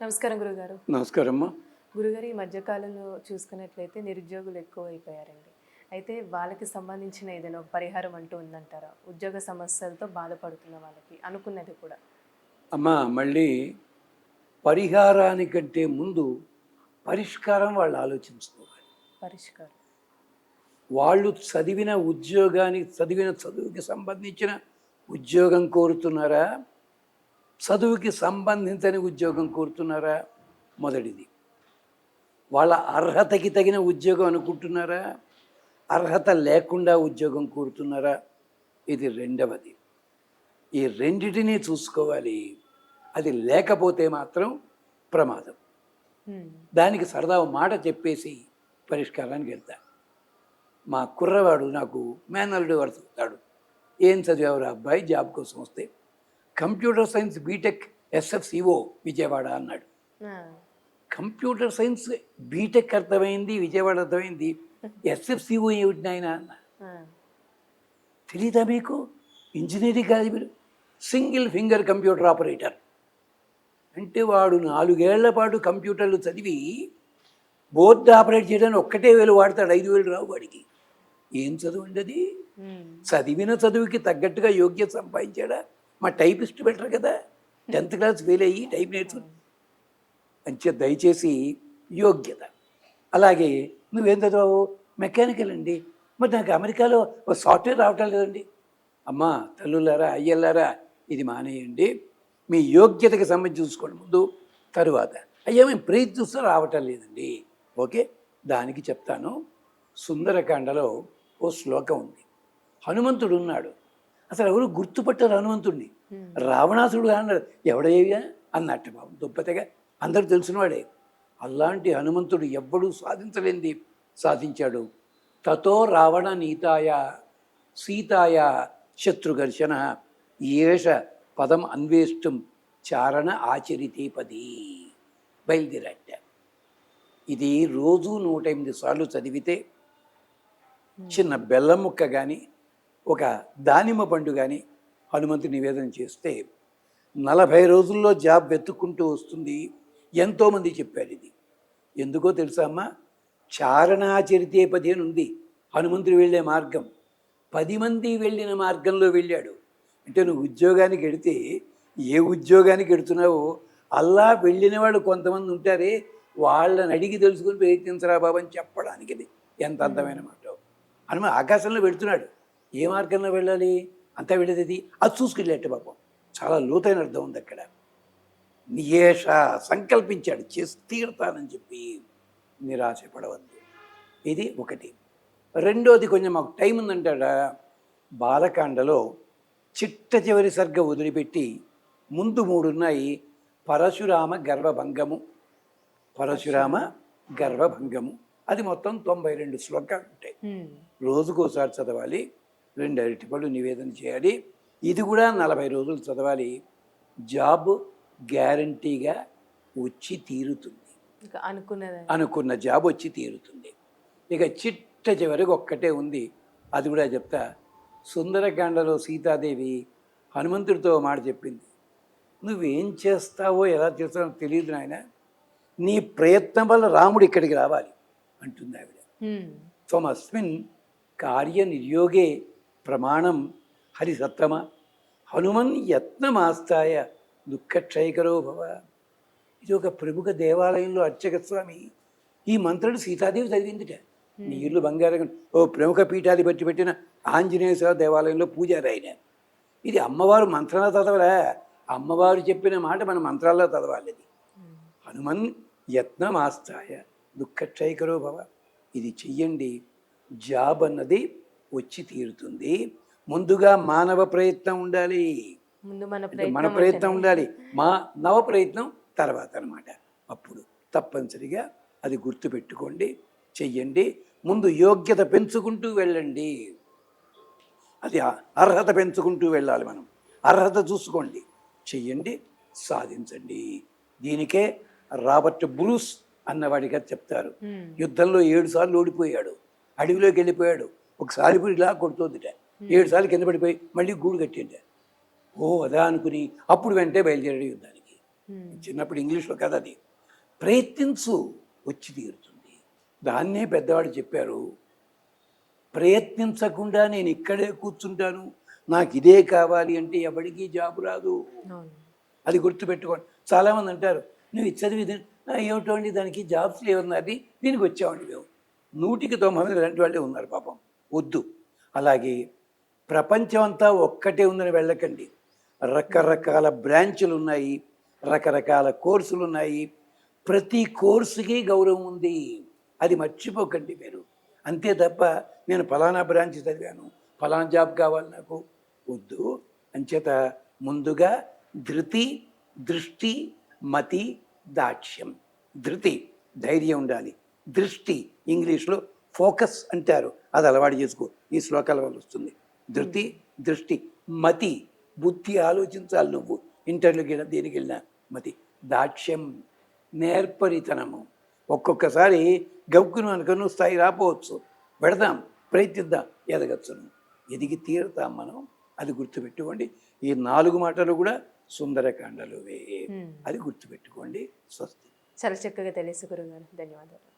నమస్కారం గురుగారు. నమస్కారమ్మా. గురుగారు ఈ మధ్యకాలంలో చూసుకున్నట్లయితే నిరుద్యోగులు ఎక్కువ అయిపోయారండి అయితే వాళ్ళకి సంబంధించిన ఏదైనా ఒక పరిహారం అంటూ ఉందంటారా? ఉద్యోగ సమస్యలతో బాధపడుతున్న వాళ్ళకి అనుకున్నది కూడా. అమ్మా మళ్ళీ పరిహారానికంటే ముందు పరిష్కారం వాళ్ళు ఆలోచించుకోవాలి. పరిష్కారం. వాళ్ళు చదివిన ఉద్యోగానికి చదివిన చదువుకి సంబంధించిన ఉద్యోగం కోరుతున్నారా? చదువుకి సంబంధించని ఉద్యోగం కోరుతున్నారా? మొదటిది. వాళ్ళ అర్హతకి తగిన ఉద్యోగం అనుకుంటున్నారా? అర్హత లేకుండా ఉద్యోగం కోరుతున్నారా? ఇది రెండవది. ఈ రెండిటిని చూసుకోవాలి. అది లేకపోతే మాత్రం ప్రమాదం. దానికి సరదా మాట చెప్పేసి పరిష్కారానికి వెళ్తా. మా కుర్రవాడు నాకు మేనల్డ్ వరుతాడు ఏం చదివావురా అబ్బాయి? జాబ్ కోసం వస్తే computer science B Tech SFCO Vijayawada అన్నాడు. కంప్యూటర్ సైన్స్ బీటెక్ అర్థమైంది విజయవాడ అర్థమైంది ఎస్ఎఫ్సిఓ ఏమిటి నాయన అన్న. తెలీదా మీకు? ఇంజనీరింగ్ కాదు మీరు. Single finger computer operator. అంటే వాడు నాలుగేళ్ళ పాటు కంప్యూటర్లు చదివి బోర్డు ఆపరేట్ చేయడానికి ఒక్కటే వేలు వాడతాడు ఐదు వేలు రావు వాడికి. ఏం చదువు హ్మ్. చదివిన చదువుకి తగ్గట్టుగా యోగ్యత సంపాదించాడా? మా టైపిస్ట్ బెటర్ కదా. టెన్త్ క్లాస్ ఫెయిల్ అయ్యి టైప్ నేర్చుకుని అంచే దయచేసి యోగ్యత. అలాగే నువ్వేం చదివావు? మెకానికల్ అండి. మరి నాకు అమెరికాలో ఒక సాఫ్ట్వేర్ రావటం లేదండి. అమ్మా తల్లులారా అయ్యలారా ఇది మానేయండి. మీ యోగ్యతకి సంబంధించి చూసుకోండి ముందు. తరువాత. అయ్యా మేము ప్రయత్నిస్తూ రావటం లేదండి. ఓకే? దానికి చెప్తాను. సుందరకాండలో ఓ శ్లోకం ఉంది. హనుమంతుడు ఉన్నాడు. అసలు ఎవరు గుర్తుపట్టారు హనుమంతుడిని రావణాసుడు అన్నాడు ఎవడేవిగా అన్నట్టు బాబు దుప్పతగా అందరూ తెలిసినవాడే అలాంటి హనుమంతుడు ఎవ్వడూ సాధించలేంది సాధించాడు. తతో రావణ నీతాయ సీతాయ శత్రుఘర్షణ ఏష పదం అన్వేష్టం చారణ ఆచరితే పది. బయలుదేరట. ఇది రోజు నూట ఎనిమిది సార్లు చదివితే చిన్న బెల్లం ముక్క కానీ ఒక దానిమ్మ పండు కానీ హనుమంతు నివేదన చేస్తే నలభై రోజుల్లో జాబ్ వెతుక్కుంటూ వస్తుంది. ఎంతోమంది చెప్పారు ఇది. ఎందుకో తెలుసా అమ్మా? చారణాచరితే పది అని ఉంది. హనుమంతుడు వెళ్ళే మార్గం. పది మంది వెళ్ళిన మార్గంలో వెళ్ళాడు. అంటే నువ్వు ఉద్యోగానికి వెడితే ఏ ఉద్యోగానికి వెడుతున్నావో అల్లా వెళ్ళిన వాళ్ళు కొంతమంది ఉంటారే వాళ్ళని అడిగి తెలుసుకుని ప్రయత్నించరా బాబు అని చెప్పడానికి ఇది ఎంత అందమైన మాట. హనుమ ఆకాశంలో పెడుతున్నాడు ఏ మార్గంలో వెళ్ళాలి? అంతా వెళ్ళేది అది చూసుకెళ్ళేట్టు పాపం చాలా లోతైన అర్థం ఉంది అక్కడ. నియేష సంకల్పించాడు చేసి తీరుతానని చెప్పి నిరాశపడవద్దు. ఇది ఒకటి. రెండోది కొంచెం మాకు టైం ఉందంటాడా? బాలకాండలో చిట్ట చివరి సర్గ వదిలిపెట్టి ముందు మూడు ఉన్నాయి పరశురామ గర్వభంగము పరశురామ గర్వభంగము అది మొత్తం తొంభై రెండు శ్లోకాలు ఉంటాయి. రోజుకోసారి చదవాలి. రెండు అరటిపళ్ళు నివేదన చేయాలి. ఇది కూడా నలభై రోజులు చదవాలి. జాబ్ గ్యారంటీగా వచ్చి తీరుతుంది. అనుకున్నది అనుకున్న జాబ్ వచ్చి తీరుతుంది. ఇక చిట్ట చివరికి ఒక్కటే ఉంది. అది కూడా చెప్తా. సుందరకాండలో సీతాదేవి హనుమంతుడితో మాట చెప్పింది. నువ్వేం చేస్తావో ఎలా చేస్తావో తెలియదు నాయన. నీ ప్రయత్నం వల్ల రాముడు ఇక్కడికి రావాలి అంటుంది ఆవిడ. త్వమస్మిన్ కార్యనిర్యోగే ప్రమాణం హరిసత్తమ హనుమన్ యత్నమాస్తాయ దుఃఖక్షయకరో భవ. ఇది ఒక ప్రముఖ దేవాలయంలో అర్చక స్వామి. ఈ మంత్రుడు సీతాదేవి చదివిందిట. నీళ్ళు బంగారం ఓ ప్రముఖ పీఠాధిపతి పెట్టిన ఆంజనేయ స్వామి దేవాలయంలో పూజారి ఆయన ఇది అమ్మవారు మంత్రాలు చదవరా? అమ్మవారు చెప్పిన మాట మన మంత్రాల్లో చదవాలి. హనుమన్ యత్నమాస్తాయ దుఃఖక్షయకరో భవ. ఇది చెయ్యండి. జాబ్ అన్నది వచ్చి తీరుతుంది. ముందుగా మానవ ప్రయత్నం ఉండాలి. మన ప్రయత్నం. ఉండాలి. మా నవ ప్రయత్నం తర్వాత అన్నమాట. అప్పుడు తప్పనిసరిగా అది గుర్తుపెట్టుకోండి చెయ్యండి. ముందు యోగ్యత పెంచుకుంటూ వెళ్ళండి. అది అర్హత పెంచుకుంటూ వెళ్ళాలి మనం. అర్హత చూసుకోండి. చెయ్యండి సాధించండి. దీనికే రాబర్ట్ బ్రూస్ అన్నవాడిగా చెప్తారు. యుద్ధంలో ఏడు సార్లు ఓడిపోయాడు. అడవిలోకి వెళ్ళిపోయాడు. ఒకసారి పోయి ఇలా కొడుతోందిట. ఏడు సార్లు కింద పడిపోయి మళ్ళీ గూడు కట్టిండ. ఓ అదా అనుకుని అప్పుడు వెంటనే బయలుదేరాడు యుద్ధానికి. చిన్నప్పుడు ఇంగ్లీష్లో కదా అది. ప్రయత్నించు వచ్చి తీరుతుంది. దాన్నే పెద్దవాడు చెప్పారు. ప్రయత్నించకుండా నేను ఇక్కడే కూర్చుంటాను. నాకు ఇదే కావాలి అంటే ఎవడికి జాబు రాదు. అది గుర్తుపెట్టుకోండి. చాలామంది అంటారు నువ్వు చదివి ఇది- "ఆ, ఏమిటోండి దానికి జాబ్స్ లేవన్నది దీనికి వచ్చామండి మేము నూటికి తొంభై మంది ఇలాంటి వాళ్ళే ఉన్నారు పాపం. వద్దు. అలాగే ప్రపంచం అంతా ఒక్కటే ఉందని వెళ్ళకండి. రకరకాల బ్రాంచులు ఉన్నాయి రకరకాల కోర్సులు ఉన్నాయి ప్రతి కోర్సుకి గౌరవం ఉంది. అది మర్చిపోకండి మీరు. అంతే తప్ప నేను ఫలానా బ్రాంచ్ చదివాను. ఫలానా జాబ్ కావాలి నాకు. వద్దు. అంచేత ముందుగా ధృతి దృష్టి మతి దాక్ష్యం. ధృతి ధైర్యం ఉండాలి. దృష్టి ఇంగ్లీష్లో ఫోకస్ అంటారు. అది అలవాటు చేసుకో. ఈ శ్లోకాల వల్ల వస్తుంది. ధృతి దృష్టి మతి. బుద్ధి ఆలోచించాలి నువ్వు. ఇంటర్వ్యూకి వెళ్ళినా దేనికి వెళ్ళినా మతి. దాక్ష్యం నేర్పరితనము. ఒక్కొక్కసారి గౌక్కును అనుకున్న స్థాయి రాపోవచ్చు. పెడదాం ప్రయత్నిద్దాం ఎదగచ్చును. ఎదిగి తీరుతాం మనం. అది గుర్తుపెట్టుకోండి. ఈ నాలుగు మాటలు కూడా సుందరకాండలువే. అది గుర్తుపెట్టుకోండి. స్వస్తి. చాలా చక్కగా తెలుసు గురుగారు ధన్యవాదాలు.